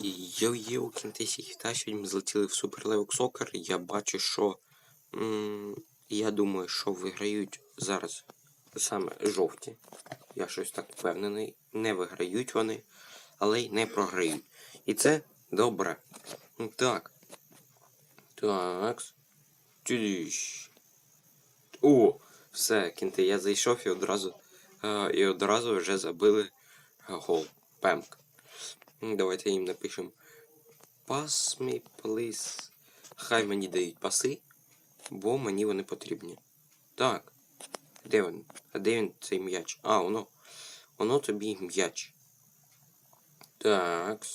Йо-йо, кінтесі хіта, сьогодні ми злетіли в Level Soccer. Я бачу, що. м, я думаю, що виграють зараз саме жовті. Я щось так впевнений. Не виграють вони, але й не програють. І це добре. Так. Так. Тюдіщ. О! Все, кінти, я зайшов і одразу. е, і одразу вже забили е, гол. Пемк. Давайте їм напишемо. Pass me, please. Хай мені дають паси, бо мені вони потрібні. Так. Де він? А де він цей м'яч? А, воно. Воно тобі м'яч. Так.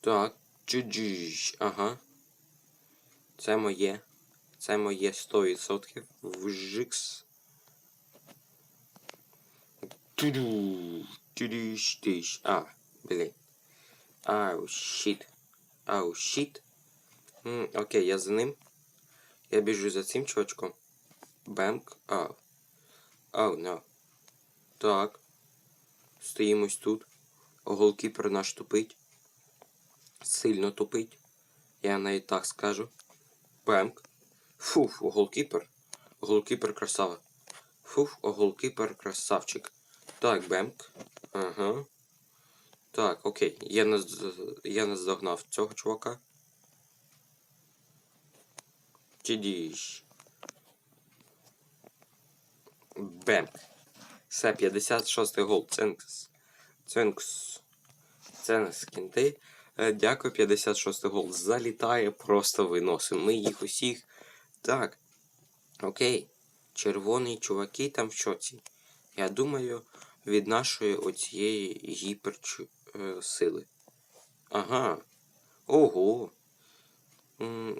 Так. Чуджіж. Ага. Це моє. Це моє 100%. Вжикс. Туду. Тудіш тиш. А, блін. Ау, щит. Ау, щит. Окей, я за ним. Я біжу за цим чувачком. Бемк. Ау. Ау, no. Так. Стоїмось тут. Голкіпер наш тупить. Сильно тупить. Я навіть так скажу. Бемк. Фуф, голкіпер. Голкіпер красава. Фуф, голкіпер красавчик. Так, бемк. Ага. Так, окей. Я наз... я наздогнав цього чувака. Чидіш. Бемк. Все, 56 гол. Ценкс. Ценкс. Ценкс кінти. Е, Дякую, 56 гол. Залітає, просто виносимо. Ми їх усіх. Так. Окей. Червоні чуваки там в шоці. Я думаю, від нашої оцієї гіперсили. Ага. Ого.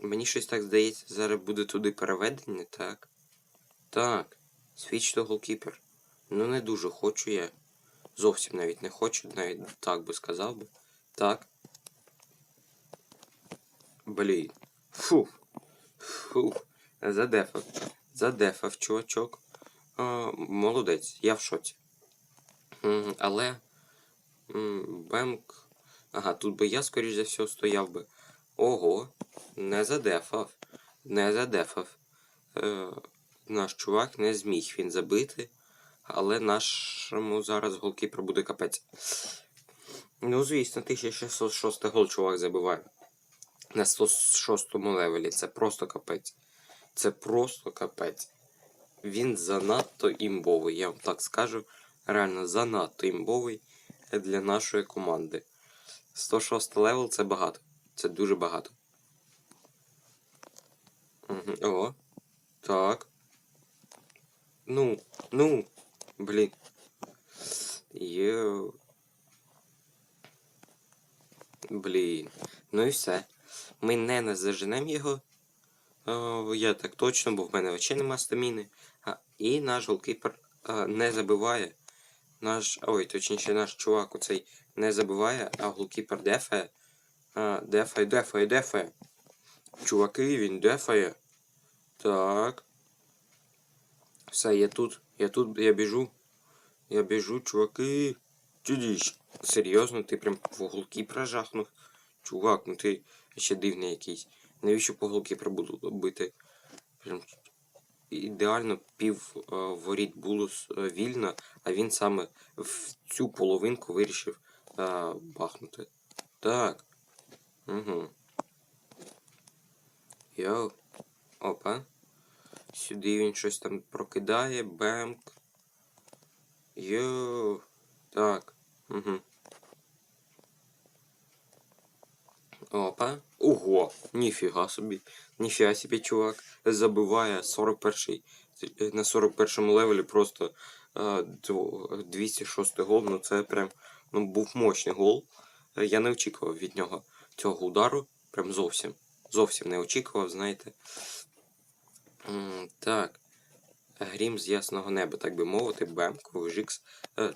Мені щось так здається, зараз буде туди переведення, так? Так. Свіч то голкіпер. Ну не дуже хочу я. Зовсім навіть не хочу, навіть так би сказав би. Так. Блін. Фу. Фу. Задефав. Задефав, чувачок. А, молодець, я в шоці. Але. Бемк. Ага, тут би я, скоріш за все, стояв би. Ого, не задефав. Не задефав. Е, наш чувак не зміг він забити. Але нашому зараз голкіпер буде капець. Ну, звісно, 1606 гол чувак забиває. На 106 левелі. Це просто капець. Це просто капець. Він занадто імбовий, я вам так скажу. Реально занадто імбовий для нашої команди. 106 левел це багато. Це дуже багато. Угу. О. Так. Ну, ну, блін. Йоу. Блін. Ну і все. Ми не назаженемо його. О, я так точно, бо в мене взагалі нема стаміни. А, і наш голкіпер а, не забиває. Наш. Ой, точніше, наш чувак оцей не забиває, а голкіпер дефає. А, дефає, дефає, дефає. Чуваки, він дефає. Так. Все, я тут. Я тут, я біжу. Я біжу, чуваки. Чудіш. Серйозно, ти прям по голкіпера жахнув. Чувак, ну ти ще дивний якийсь. Навіщо по голкіпера буду бити? Прям ідеально пів е, воріт було е, вільно, а він саме в цю половинку вирішив е, бахнути. Так. Угу. Йоу. Опа. Сюди він щось там прокидає. Бемк. Йоу. Так. Угу. Опа. Ого. Ніфіга собі. Ніфіга собі, чувак. Забиває 41 на 41-му левелі просто е, до- 206 гол. Ну це прям ну, був мощний гол. Е, Я не очікував від нього цього удару. Прям зовсім. Зовсім не очікував, знаєте. Так. Грім з ясного неба, так би мовити, бемк, вижикс. Е,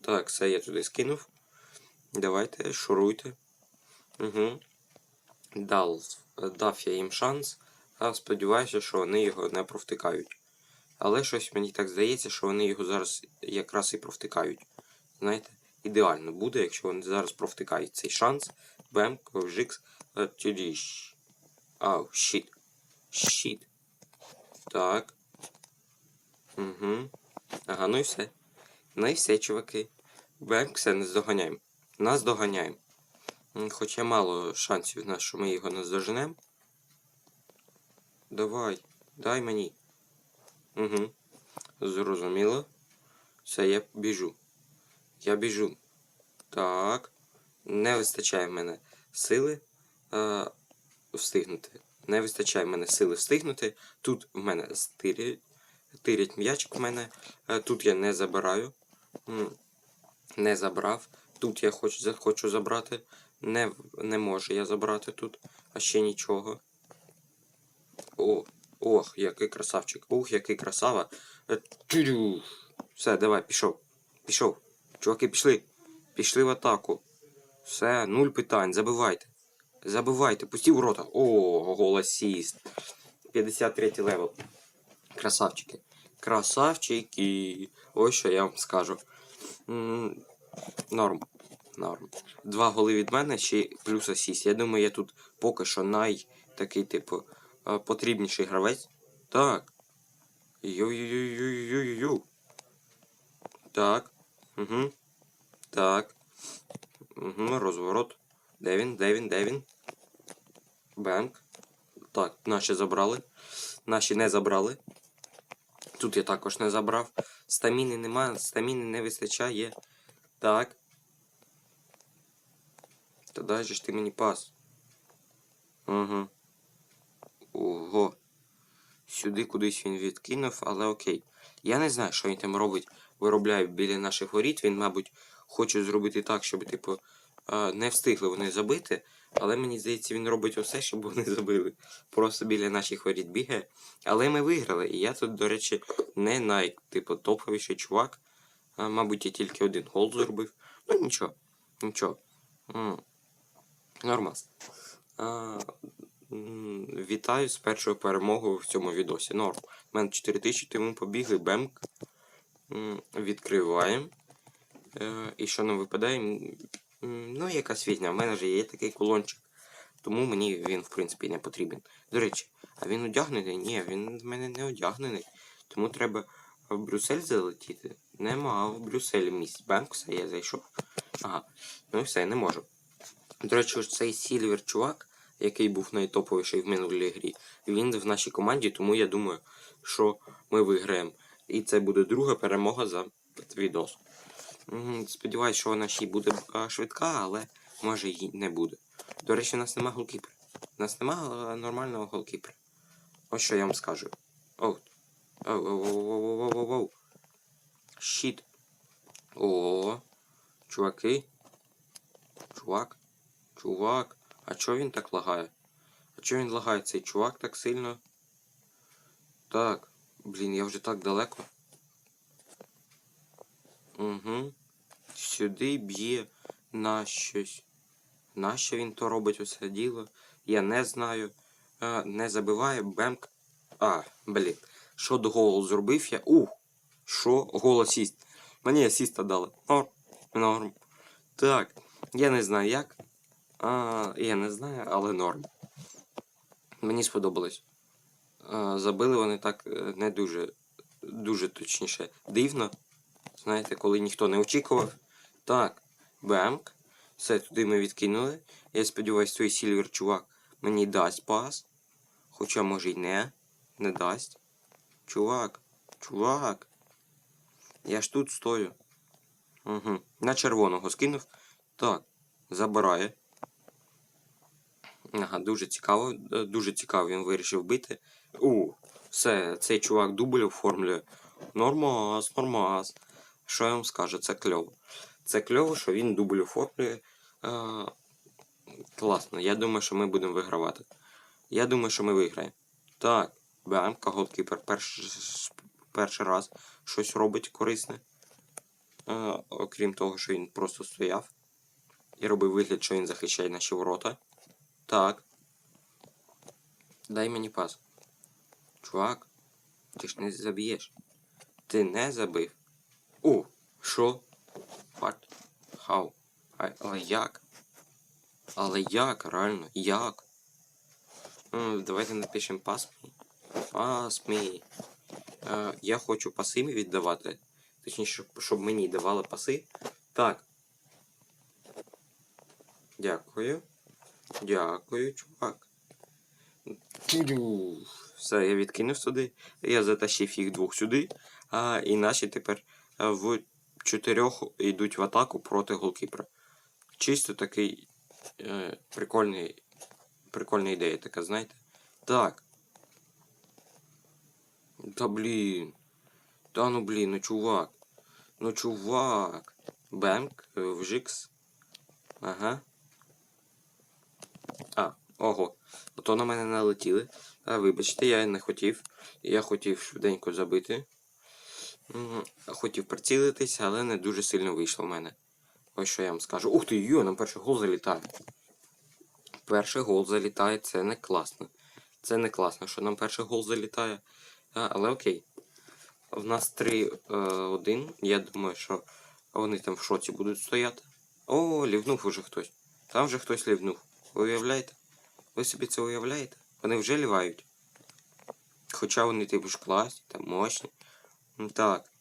Так, все я туди скинув. Давайте, шуруйте. Угу. Дав, дав я їм шанс, а сподіваюся, що вони його не провтикають. Але щось мені так здається, що вони його зараз якраз і провтикають. Знаєте? ідеально буде, якщо вони зараз провтикають цей шанс. Бем, ковжикс, е. Ау, щит. Щит. Так. Угу. Ага, ну і все. Ну і все, чуваки. Бем, все, не здоганяємо. Нас доганяємо. Хоча мало шансів в нас, що ми його наздоженемо. Давай, дай мені. Угу. Зрозуміло. Все, я біжу. Я біжу. Так. Не вистачає мене сили е, встигнути. Не вистачає мене сили встигнути. Тут в мене стирять, тирять м'ячик в мене. Е, тут я не забираю. Не забрав. Тут я хочу, хочу забрати. Не, не можу я забрати тут. А ще нічого. О, ох, який красавчик. Ух, який красава. Е. Все, давай, пішов. Пішов. Чуваки, пішли. Пішли в атаку. Все, нуль питань, забивайте. Забивайте, пусті ворота. О, голосіст. 53 левел. Красавчики. Красавчики. Ось що я вам скажу. М, Норм. Норм. Два голи від мене, ще плюс асіст. Я думаю, я тут поки що най такий, типу, е, потрібніший гравець. Так. Ю-ю-ю-ю-ю-ю. Так. Угу. Так. Угу, розворот. Де він? Де він? Де він? Бенк. Так, наші забрали. Наші не забрали. Тут я також не забрав. Стаміни немає, стаміни не вистачає. Так. Дай же ж ти мені пас. Угу. Ого. Сюди кудись він відкинув, але окей. Я не знаю, що він там робить, виробляє біля наших воріт. Він, мабуть, хоче зробити так, щоб, типу, не встигли вони забити. Але мені здається, він робить усе, щоб вони забили. Просто біля наших воріт бігає. Але ми виграли. І я тут, до речі, не най, типу, топовіший чувак. А, мабуть, я тільки один гол зробив. Ну нічого. Нічого. Нормас. А, Вітаю з першою перемогою в цьому відосі. Норм. У мене 4000, тому побігли. Бемк. Відкриваємо. Е, І що нам випадає? Ну, якась фігня. В мене вже є такий кулончик. Тому мені він, в принципі, не потрібен. До речі, а він одягнений? Ні, він в мене не одягнений. Тому треба в Брюссель залетіти. Нема в Брюсселі місць. Бенк, все, я зайшов. Ага. Ну і все, не можу. До речі, ось цей Сільвер чувак, який був найтоповіший в минулій грі, він в нашій команді, тому я думаю, що ми виграємо. І це буде друга перемога за відос. Сподіваюсь, що вона ще й буде швидка, але може і не буде. До речі, у нас нема голкіпера. У нас нема нормального голкіпера. Ось що я вам скажу. Оу. Оу, оу, оу, оу, оу, оу, оу. Щит. О, чуваки. Чувак. Чувак. А чого він так лагає? А чого він лагає цей чувак так сильно? Так. Блін, я вже так далеко. Угу. Сюди б'є на щось. Нащо він то робить усе діло? Я не знаю. А, не забиває бемк. А, блін. Що до голу зробив я? Ух! Що? Гол асіст. Мені асіста дали. Норм. Норм. Так. Я не знаю як. А, я не знаю, але норм. Мені сподобалось. А, забили вони так е, не дуже, дуже точніше. Дивно. Знаєте, коли ніхто не очікував. Так, бемк. Все, туди ми відкинули. Я сподіваюся, той Сільвер чувак мені дасть пас. Хоча може й не. Не дасть. Чувак, чувак. Я ж тут стою. Угу. На червоного скинув. Так, забирає. Ага, дуже цікаво, е, дуже цікаво він вирішив бити. У, все, цей чувак дубль оформлює. Нормас, нормас. Що я вам скажу, це кльово. Це кльово, що він дубль оформлює. Е, класно, я думаю, що ми будемо вигравати. Я думаю, що ми виграємо. Так, Бемка, голкіпер перший, перший раз щось робить корисне. Е, окрім того, що він просто стояв і робив вигляд, що він захищає наші ворота. Так. Дай мені пас. Чувак, ти ж не заб'єш. Ти не забив. О, що? Хат. How? А, але як? Але як, реально? Як? Ну, давайте напишемо pass me. Pass me. Е, я хочу паси віддавати. Точніше, щоб- щоб мені давали паси. Так. Дякую. Дякую, чувак. Тю-дю. Все, я відкинув сюди. Я затащив їх двох сюди. А, і наші тепер в чотирьох йдуть в атаку проти голкіпера. Чисто такий е, прикольний, прикольна ідея така, знаєте? Так. Та блін. Та ну блін, ну чувак. Ну чувак. Бенк, е, вжикс. Ага. А, ого. Ото на мене налетіли. А, вибачте, я не хотів. Я хотів швиденько забити. Хотів прицілитись, але не дуже сильно вийшло в мене. Ось що я вам скажу. Ух ти, йо, нам перший гол залітає. Перший гол залітає, це не класно. Це не класно, що нам перший гол залітає. А, але окей. В нас 3-1. Я думаю, що вони там в шоці будуть стояти. О, лівнув уже хтось. Там вже хтось лівнув. Ви уявляєте? Ви собі це уявляєте? Вони вже лівають. Хоча вони типу ж класні, там мощні. Ну, Так.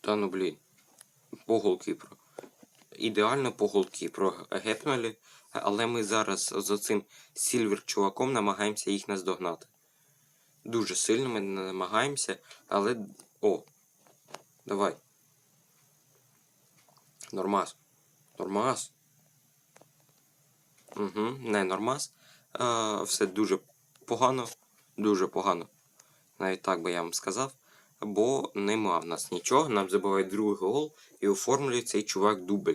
Та ну блін. По голкіпру. Ідеально по голкіпру гепнули, але ми зараз з оцим сільвер чуваком намагаємося їх наздогнати. Дуже сильно ми намагаємося, але. О! Давай. Нормас. Нормас. Угу, не нормас. А, все дуже погано. Дуже погано. Навіть так би я вам сказав. Бо нема в нас нічого. Нам забиває другий гол і оформлює цей чувак дубль.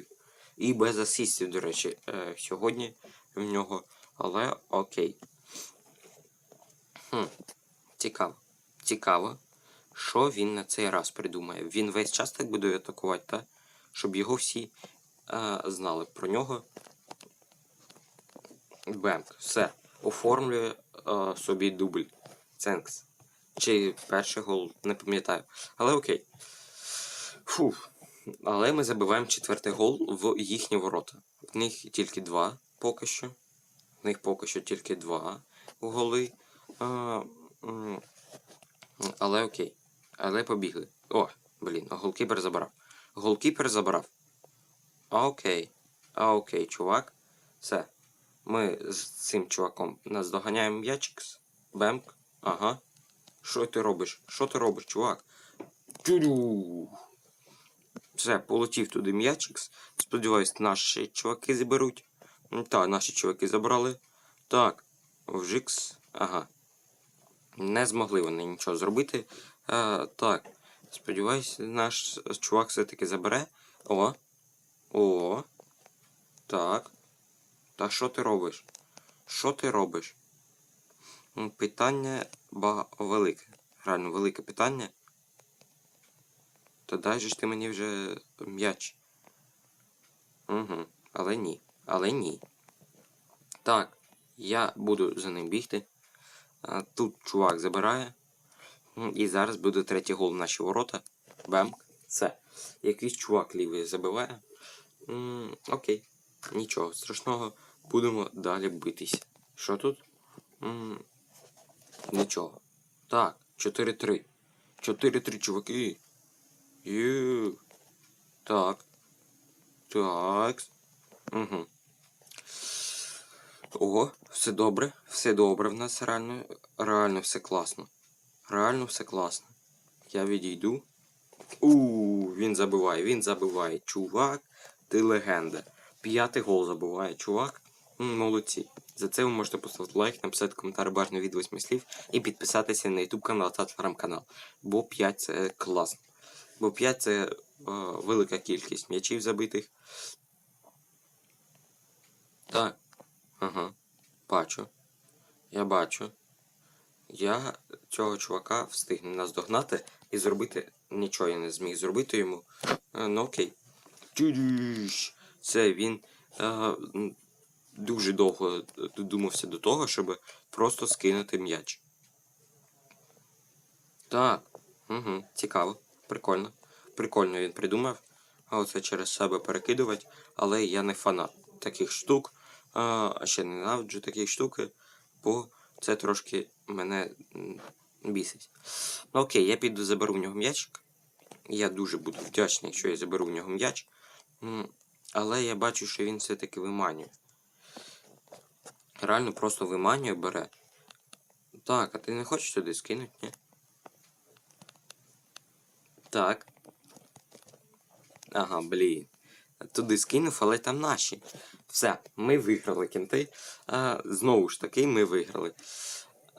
І без асистів, до речі, е, сьогодні в нього. Але окей. Хм. Цікаво. Цікаво, що він на цей раз придумає. Він весь час так буде атакувати, та? щоб його всі е, знали про нього. Бемк. Все. Оформлює е, собі дубль. Ценкс. Чи перший гол, не пам'ятаю. Але окей. Фух. Але ми забиваємо четвертий гол в їхні ворота. В них тільки два поки що. В них поки що тільки два голи. А, але окей. Але побігли. О, блін, голкіпер забрав. Голкіпер забрав. Окей. А окей, чувак. Все. Ми з цим чуваком наздоганяємо м'ячикс. Бемк. Ага. Що ти робиш? Що ти робиш, чувак? Тю-дю. Все, полетів туди м'ячикс. Сподіваюсь, наші чуваки заберуть. Так, наші чуваки забрали. Так, вжикс. Ага. Не змогли вони нічого зробити. А, так. Сподіваюсь, наш чувак все-таки забере. О. О. Так. Та що ти робиш? Що ти робиш? Питання ба велике. Реально велике питання. Та дай же ж ти мені вже м'яч. Угу. Але ні. Але ні. Так, я буду за ним бігти. Тут чувак забирає. І зараз буде третій гол в наші ворота. Бемк. Все. Якийсь чувак лівий забиває. М, Окей. Нічого страшного. Будемо далі битись. Що тут? М, Нічого. Так, 4-3. 4-3, чуваки. Ю. Так. Так. Угу. Ого, все добре. Все добре в нас реально. Реально все класно. Реально все класно. Я відійду. У, він забиває, він забиває. Чувак, ти легенда. П'ятий гол забиває, чувак. Молодці. За це ви можете поставити лайк, написати коментар бажано від 8 слів і підписатися на YouTube канал та телеграм-канал. Бо 5 це класно. Бо 5 це е, велика кількість м'ячів забитих. Так. Ага. Бачу. Я бачу. Я цього чувака встиг наздогнати і зробити. Нічого я не зміг зробити йому. Е, ну окей. Це він е, дуже довго додумався до того, щоб просто скинути м'яч. Так. Угу. Цікаво. Прикольно. Прикольно він придумав. а оце через себе перекидувати, але я не фанат таких штук, а ще ненавиджу такі штуки, бо це трошки мене бісить. Ну окей, я піду заберу в нього м'ячик. Я дуже буду вдячний, якщо я заберу в нього м'яч. Але я бачу, що він все-таки виманює. Реально просто виманює бере. Так, а ти не хочеш туди скинути, ні? Так. Ага, блін. Туди скинув, але там наші. Все, ми виграли кінти. А, знову ж таки, ми виграли.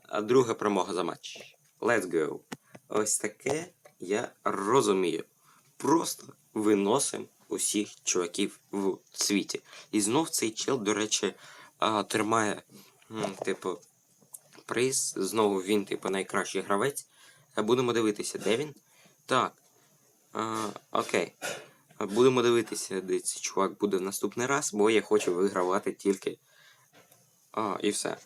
А друга перемога за матч. Let's go. Ось таке я розумію. Просто виносимо усіх чуваків в світі. І знов цей чел, до речі, а, тримає, типу, приз. Знову він, типу, найкращий гравець. Е, Будемо дивитися, де він. Так. А, окей. Е, Будемо дивитися, де цей чувак буде в наступний раз, бо я хочу вигравати тільки. А, і все.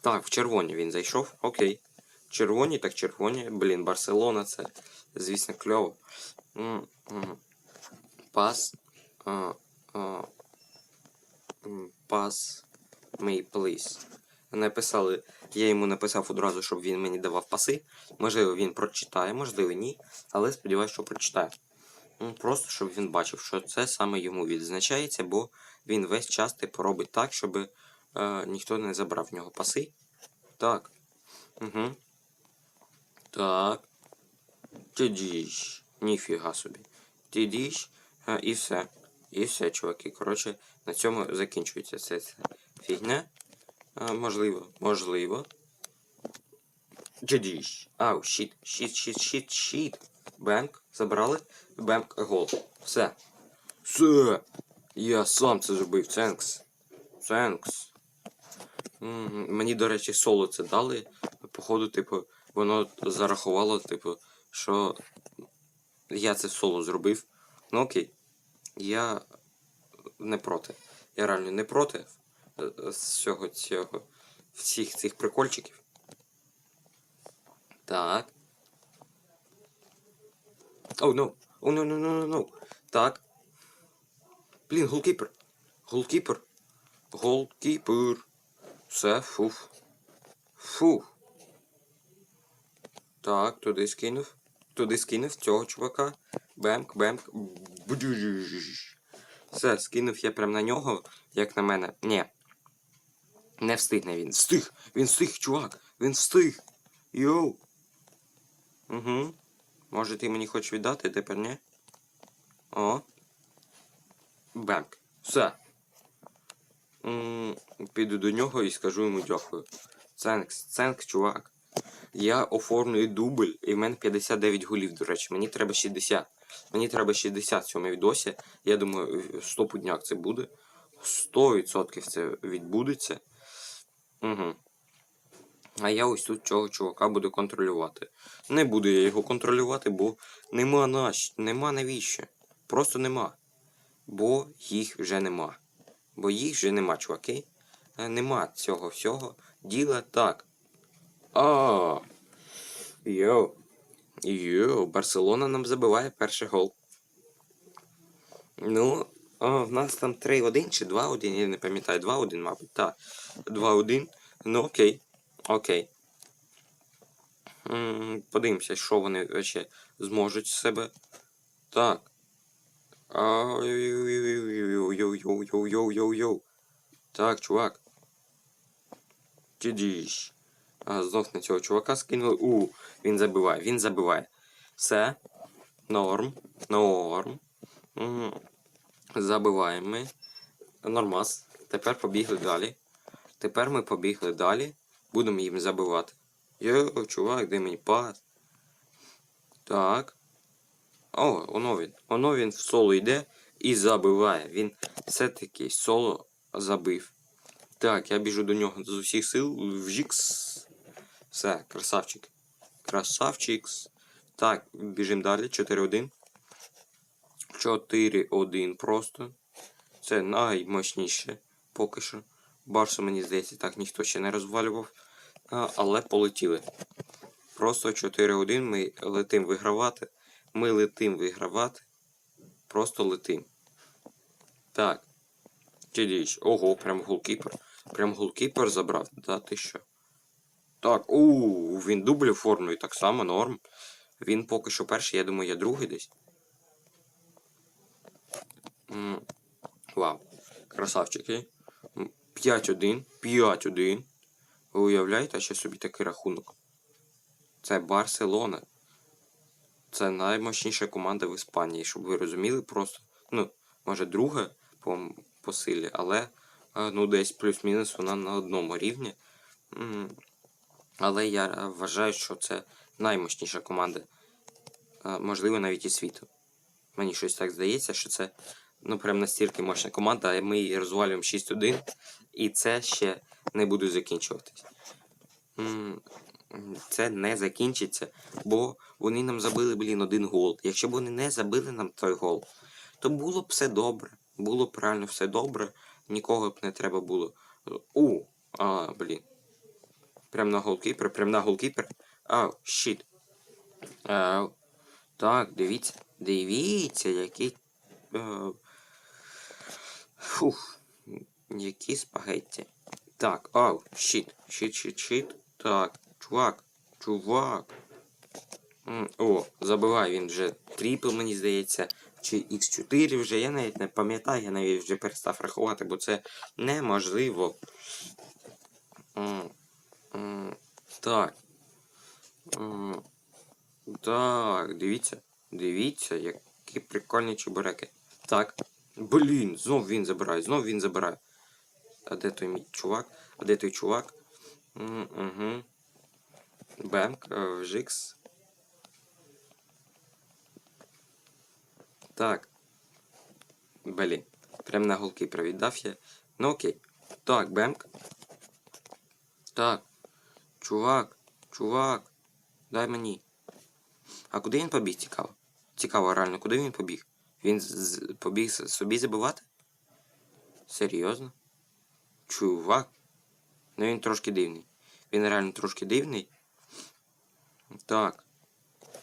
Так, в червоні він зайшов. Окей. Червоні, так червоні. Блін, Барселона це, звісно, кльово. Пас. А, а, пас. May please. Написали, я йому написав одразу, щоб він мені давав паси. Можливо, він прочитає, можливо, ні. Але сподіваюся, що прочитає. Ну, Просто щоб він бачив, що це саме йому відзначається, бо він весь час типу робить так, щоб е, ніхто не забрав в нього паси. Так. Угу. Так. Тідіш. Ніфіга собі. Тідіш. Е, і все. І все, чуваки. Коротше, на цьому закінчується ця фігня. Е, можливо, можливо. Тідіш. Ау, щит, щит, щит, щит, щит. Бенк. Забрали. Бенк гол. Все. Все. Я сам це зробив. Ценкс. Ценкс. Мені, до речі, соло це дали. Походу, типу, воно зарахувало, типу, що я це соло зробив. Ну окей. Я не проти. Я реально не проти з всього цього. Всіх цих прикольчиків. Так. Оу, ну. О, ну, ну, ну, ну, ну. Так. Блін, голкіпер. Голкіпер. Голкіпер. Все, фуф. Фуф. Так, туди скинув. Туди скинув цього чувака. Бемк, бемк. Все, скинув я прям на нього, як на мене. Ні. Не встигне він. Встиг! Він встиг, чувак! Він встиг! Йоу! Угу. Може ти мені хочеш віддати, тепер ні? О. Бемк. Все. М, Піду до нього і скажу йому дякую. Ценкс, ценкс, чувак. Я оформлюю дубль, і в мене 59 голів, до речі. Мені треба 60. Мені треба 60 в цьому відосі. Я думаю, стопудняк це буде. 100% це відбудеться. Угу. А я ось тут цього чувака буду контролювати. Не буду я його контролювати, бо нема наш, нема навіщо. Просто нема. Бо їх вже нема. Бо їх вже нема, чуваки. Е, Нема цього всього. Діла так. А. Йоу. Йоу, Барселона нам забиває перший гол. Ну, а, в нас там 3-1 чи 2-1, я не пам'ятаю, 2-1, мабуть, так. 2-1. Ну окей. Окей. Подивимося, що вони ще зможуть з себе. Так. Йоу-йоу-йоу-йоу-йоу-йоу-йоу-йоу. Так, чувак. Тідіш. А, знов на цього чувака скинули. У, він забиває, він забиває. Все. Норм. Норм. М, Забиваємо ми. Нормас. Тепер побігли далі. Тепер ми побігли далі. Будемо їм забивати. Йо, чувак, де мені пас. Так. О, воно він. Воно він в соло йде і забиває. Він все-таки соло забив. Так, я біжу до нього з усіх сил. Вжікс. Все, красавчик. Красавчикс. Так, біжимо далі. 4-1. 4-1 просто. Це наймощніше поки що. Барсу, мені здається, так ніхто ще не розвалював. Але полетіли. Просто 4-1 ми летим вигравати. Ми летим вигравати. просто летим. Так. Тідіч. Ого, прям голкіпер. Прям голкіпер забрав. Да, ти що? Так, у він дубль оформлює так само, норм. Він поки що перший, я думаю, я другий десь. Вау. Красавчики. 5-1. 5-1. Ви уявляєте, що собі такий рахунок? Це Барселона. Це наймощніша команда в Іспанії, щоб ви розуміли просто. Ну, може, друга по, по силі, але е, ну, десь плюс-мінус вона на одному рівні. Але я вважаю, що це наймощніша команда. Е, Можливо, навіть і світу. Мені щось так здається, що це ну прям настільки мощна команда, ми її розвалюємо 6-1, і це ще не буде закінчуватись. Це не закінчиться, бо вони нам забили, блін, один гол. Якщо б вони не забили нам той гол, то було б все добре. Було б реально все добре, нікого б не треба було. У, а, блін. Прям на голкіпер, прям на голкіпер. Ау, щит. Так, дивіться. Дивіться, які. Е, фух. Які спагетті. Так, ау, щит. Щит, щит, щит. Так, чувак, чувак. О, забивай він вже трипл, мені здається. Чи X4 вже, я навіть не пам'ятаю, я навіть вже перестав рахувати, бо це неможливо. Так. Так, дивіться. Дивіться, які прикольні чебуреки. Так. Блін, знов він забирає, знов він забирає. А де той мій чувак? А де той чувак? Угу. Бемк, е, Вжикс. Так. Блін. Прям на голки віддав я. Ну окей. Так, Бемк. Так. Чувак, чувак. Дай мені. А куди він побіг, цікаво? Цікаво, реально, куди він побіг? Він побіг собі забивати? Серйозно? Чувак. Ну він трошки дивний. Він реально трошки дивний. Так.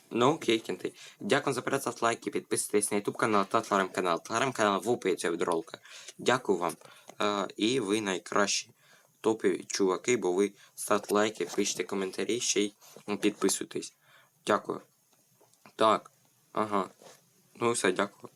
Ну окей, кінти. Дякую за перегляд, лайки, підписуйтесь на YouTube канал та телеграм-канал. Телеграм-канал в від ролика. Дякую вам. Е, і ви найкращі топові чуваки, бо ви ставте лайки, пишете коментарі, ще й підписуйтесь. Дякую. Так. Ага. Ну все, дякую.